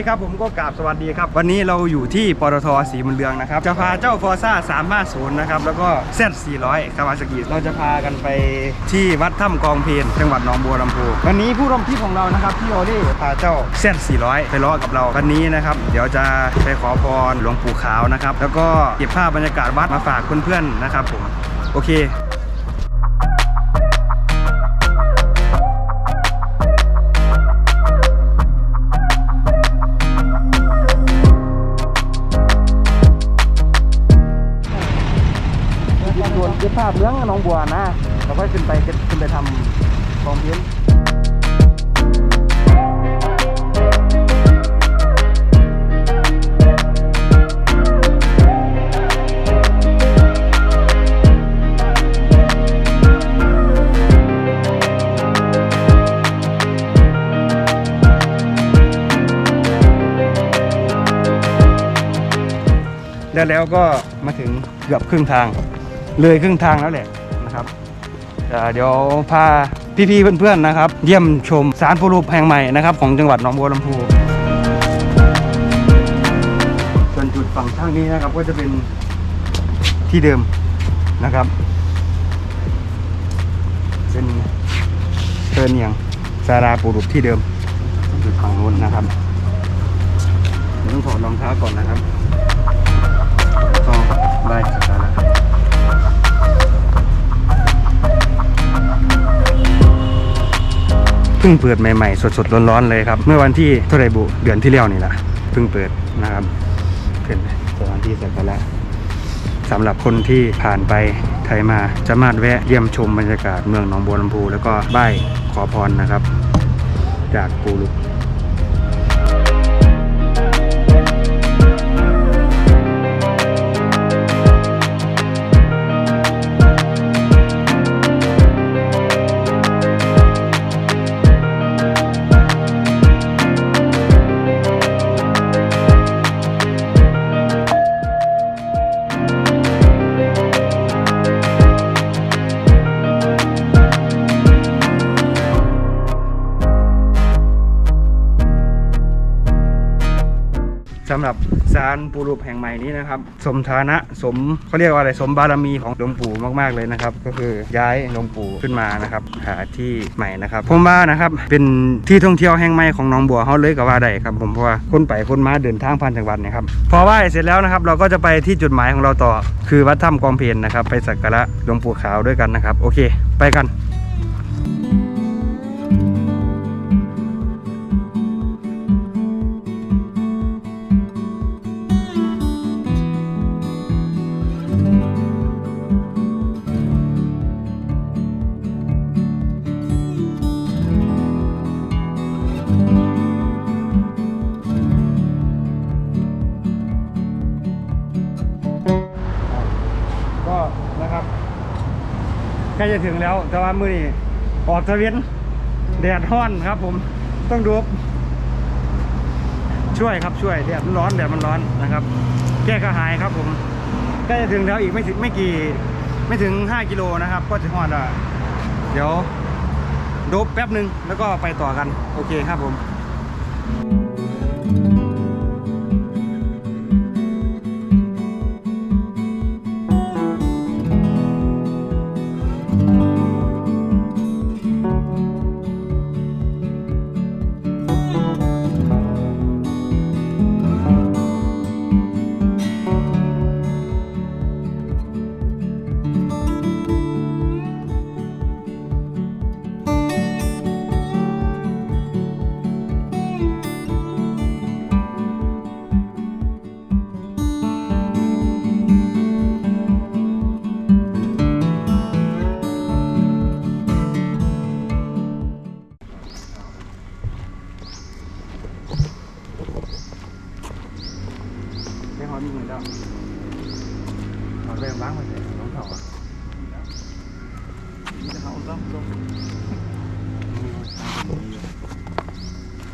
คครับผมก็กราบสวัสดีครับ วันนี้เราอยู่ที่ปตทสีมุนเรืองนะครับ จะพาเจ้าฟอร์ซ่า350นย์นะครับ แล้วก็เซต400คาวาซากิเราจะพากันไปที่วัดถ้ำกองเพลนจังหวัดหนองบัวลำพูวันนี้ผู้ร่วมทริปของเรานะครับพี่โอเล่พาเจ้าเซต400ไปล้อกับเราวันนี้นะครับเดี๋ยวจะไปขอพรหลวงปู่ขาวนะครับแล้วก็เก็บภาพบรรยากาศวัดมาฝากเพื่อนๆนะครับผมโอเค ก็บภาพเรื่องน้องบัวนะเราก็ขึ้นไปขึ้นไปทำกองเพี้ยนแล้วแล้วก็มาถึงเกือบครึ่งทาง เลยครึ่งทางแล้วแหละนะครับเดี๋ยวพาพี่ๆเพื่อนๆนะครับ เยี่ยมชมสารปูรูปแห่งใหม่นะครับของจังหวัดหนองบัวลำพูส่วนจุดฝั่งข้างนี้นะครับก็จะเป็นที่เดิมนะครับเป็นเทินเนียงสาราปูรูปที่เดิมจุดฝั่งนู้นนะครับต้องถอดรองเท้าก่อนนะครับก็ได้ พิ่งเปิดใหม่ๆ สดๆร้อนๆเลยครับ เมื่อวันที่เท่าไรบุเดือนที่แล้วนี่แหละเพิ่งเปิดนะครับเป็นสถานที่สักการะสำหรับคนที่ผ่านไปไทยมาจะมาดแวะเยี่ยมชมบรรยากาศเมืองหนองบัวลำพูแล้วก็ไบ่ขอพรนะครับ จากกูลุการปูรูปแห่งใหม่นี้นะครับ สมฐานะสมเขาเรียกว่าอะไรสมบารมีของหลวงปู่มากๆเลยนะครับ ก็คือย้ายหลวงปู่ขึ้นมานะครับ หาที่ใหม่นะครับผมว่านะครับเป็นที่ท่องเที่ยวแห่งใหม่ของหนองบัวเขาเลยกับว่าได้ครับ ผมเพราะว่าคนไปคนมาเดินทางผ่านจังหวัดนะครับพอไหว้เสร็จแล้วนะครับ เราก็จะไปที่จุดหมายของเราต่อ คือวัดถ้ำกองเพลนนะครับ ไปสักการะหลวงปู่ขาวด้วยกันนะครับ โอเค ไปกัน ล้จะถึงแล้ว แต่ว่ามือนี้ออกตะเวนแดดร้อนครับ ผมต้องดูบช่วยครับช่วยแดดมันร้อนแดดมันร้อนนะครับ แก้กระหายครับผมใกล้จะถึงแล้วอีกไม่ถึงไม่กี่ ไม่ถึง 5 กิโลนะครับ ก็จะฮอดอะเดี๋ยวดบแป๊บหนึ่งแล้วก็ไปต่อกัน โอเคครับผม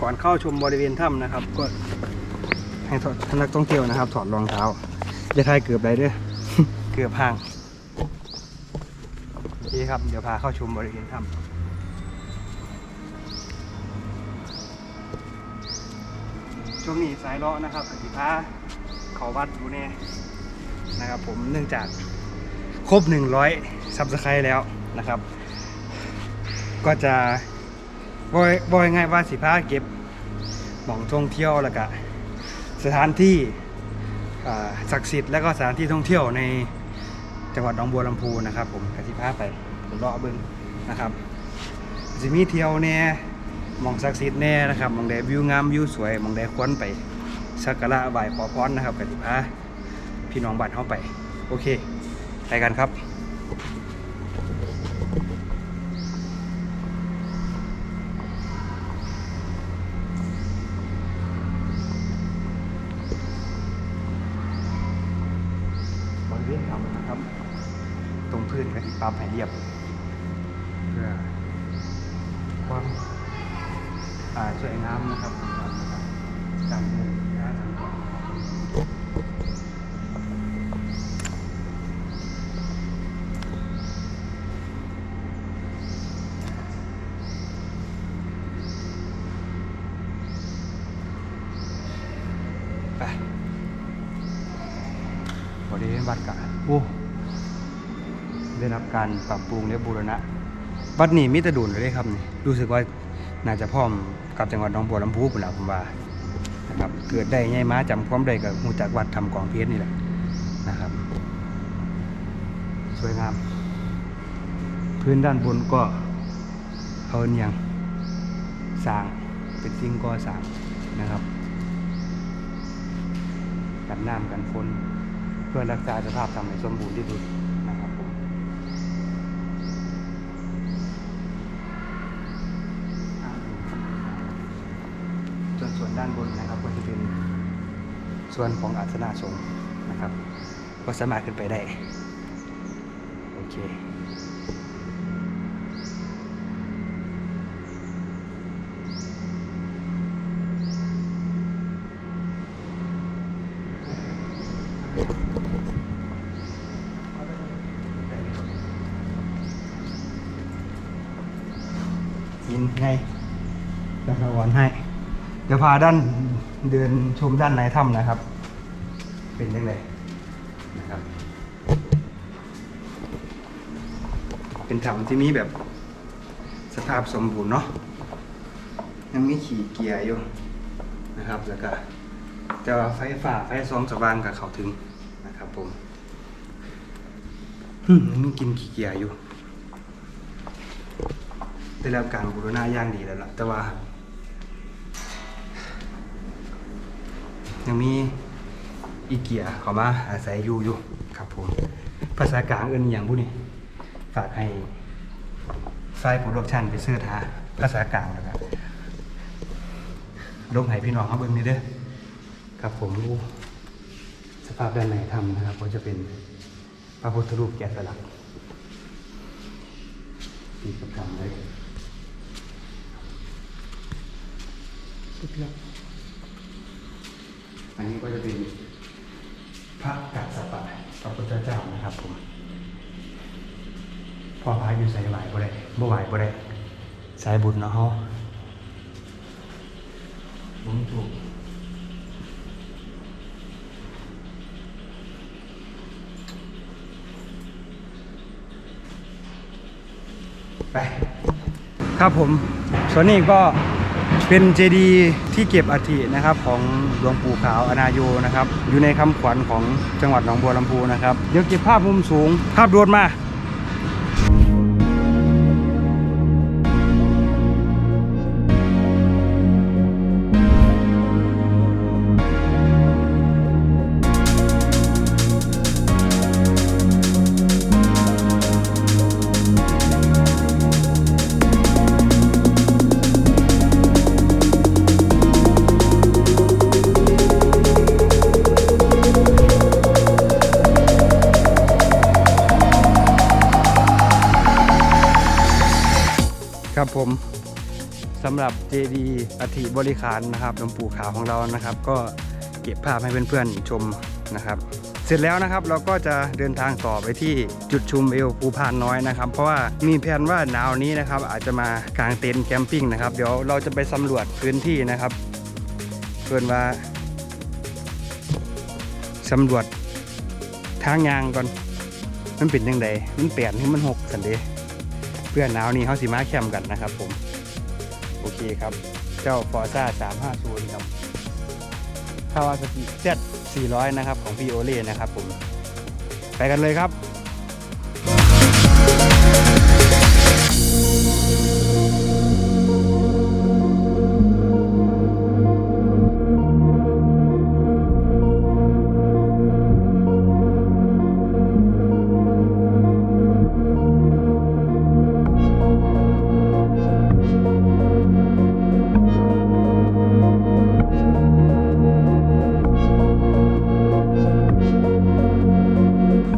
ก่อนเข้าชมบริเวณถ้ำนะครับ ก็ให้ถอดให้นักท่องเที่ยวนะครับ ถอดรองเท้าจะทายเกือบไรด้วยเกือบห่างโอเคครับ เดี๋ยวพาเข้าชมบริเวณถ้ำช่วงนี้สายเลาะนะครับกติพาเขาวัดอยู่เนี่ยนะครับผมเนื่องจากครบ 100ซับสไครต์แล้วนะครับ ก็จะบอยบอยง่ายว่าสิพาเก็บหม่องท่องเที่ยวแล้วก็สถานที่ศักดิ์สิทธิ์และก็สถานที่ท่องเที่ยวในจังหวัดหนองบัวลำพูนะครับผมกสิพาไปผมรอเบิ้งนะครับสิมีเที่ยวเนี่ยหมองศักดิ์สิทธิ์แน่นะครับหมองใดวิวงามวิวสวยหมองใดควรไปสักการะไหว้ขอพรนะครับกสิพาพี่น้องบ้านเข้าไป โอเค ไปกันครับ พับให้เรียบเพื่อความสวยงามนะครับของมันะครับจำเลยนะจำก่อนไปบริเวณวัดกะโอ้ ได้รับการปรับปรุงและบูรณะ วัดนี้มิตรดุลเลยครับนี่รู้สึกว่าน่าจะพร้อมกับจังหวัดหนองบัวลำพูปุ่นละผมว่านะครับเกิดได้ไงมาจำความได้กับหูจากวัดทำกองเพชรนี่แหละนะครับ สวยงาม พื้นด้านบนก็เขาเนียงสร้างเป็นสิ่งก่อสร้างนะครับ กันน้ำกันฝนเพื่อรักษาสภาพทำให้สมบูรณ์ที่สุดนะครับผมส่วนส่วนด้านบนนะครับก็จะเป็น ส่วนของอาสนะสงฆ์นะครับ ก็สามารถขึ้นไปได้ โอเคยินไงจะสวรรค์ให้ เดี๋ยวพาด้าน เดินชมด้านในถ้ำนะครับ เป็นยังไงนะครับ เป็นถ้ำที่มีแบบสภาพสมบูรณ์เนาะยังมีขี่เกียร์อยู่นะครับแล้วก็จะว่าไฟฟ้าไฟซองสว่างกับเขาถึงนะครับผมมยังมีกินขี่เกียร์อยู่ ได้รับการบูรณะอย่างดีแล้วล่ะแต่ว่า ยังมีอีเกียเขามาอาศัยอยู่อยู่ครับผมภาษากลางเอินอย่างผู้นี้ฝากให้ฝ่ายผู้รบชันไปเสื้อทาภาษากลางนะครับลงให้พี่น้องเขาเบิ่งนี่เด้อครับผมรู้สภาพด้านในถ้ำนะครับก็จะเป็นพระพุทธรูปแกะสลักที่กำลังเลยอั นนี้ก็จะเป็นพระกัสสปะพระพุทธเจ้านะครับผมพ่อพายอยู่ใส่ไหวบ่ได้บ่ไหวบ่ได้สายบุญเนาะเฮาผมถูกไป ครับผมส่วนนี้ก็ เป็นเจดีย์ที่เก็บอัฐินะครับของหลวงปู่ขาวอนาโยนะครับ อยู่ในคำขวัญของจังหวัดหนองบัวลำพูนะครับ เดี๋ยวเก็บภาพมุมสูง ภาพโดนมา ครับผมสำหรับเจดีอธิบริขารนะครับหลวงปู่ขาวของเรานะครับ ก็เก็บภาพให้เพื่อนๆชมนะครับ เสร็จแล้วนะครับเราก็จะเดินทางต่อไปที่จุดชุมเอวภูพานน้อยนะครับ เพราะว่ามีแผนว่าหนาวนี้นะครับ อาจจะมากางเต็นท์แคมปิ้งนะครับ เดี๋ยวเราจะไปสำรวจพื้นที่นะครับเพิ่นว่าสำรวจทางยางก่อน มันเป็นยังไงมันเปลี่ยนให้มันหกสันเดะเพื่อนหนาวนี่เขาสีมาแคมกันนะครับผม โอเคครับ เจ้าฟอร์ซ่า350ครับคาวาซากิ Z 400นะครับ ของพี่โอเล่นะครับผม ไปกันเลยครับ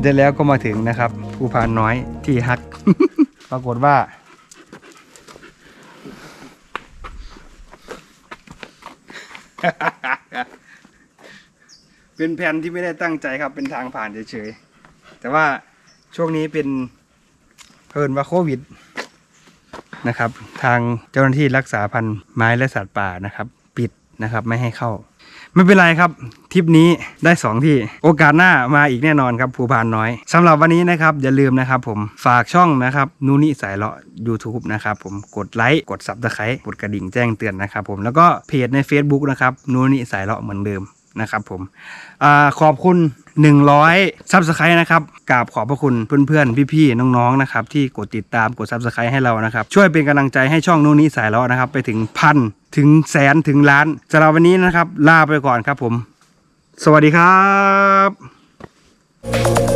เดี๋ยวแล้วก็มาถึงนะครับภูพานน้อยที่ฮัก ปรากฏว่า เป็นแผนที่ไม่ได้ตั้งใจครับ เป็นทางผ่านเฉยๆ แต่ว่าช่วงนี้เป็นเพิ่นว่าโควิดนะครับ ทางเจ้าหน้าที่รักษาพันธุ์ไม้และสัตว์ป่านะครับ ปิดนะครับ ไม่ให้เข้า ไม่เป็นไรครับทริปนี้ได้ 2 ที่ โอกาสหน้ามาอีกแน่นอนครับภูพานน้อยสำหรับวันนี้นะครับ อย่าลืมนะครับผมฝากช่องนะครับนูนิสายเลาะ YouTube นะครับผมกดไลค์กดซับสไครต์กดกระดิ่งแจ้งเตือนนะครับผมแล้วก็เพจใน Facebook นะครับนูนิสายเลาะเหมือนเดิม นะครับผมอขอบคุณ 100ซับสไครต์นะครับกราบขอบพระคุณเพื่อนๆ พี่ๆ น้องๆนะครับที่กดติดตามกดซับสไครต์ให้เรานะครับ ช่วยเป็นกำลังใจให้ช่องนูนิสายเรานะครับ ไปถึงพันถึงแสนถึงล้านสำหรับวันนี้นะครับ ลาไปก่อนครับผม สวัสดีครับ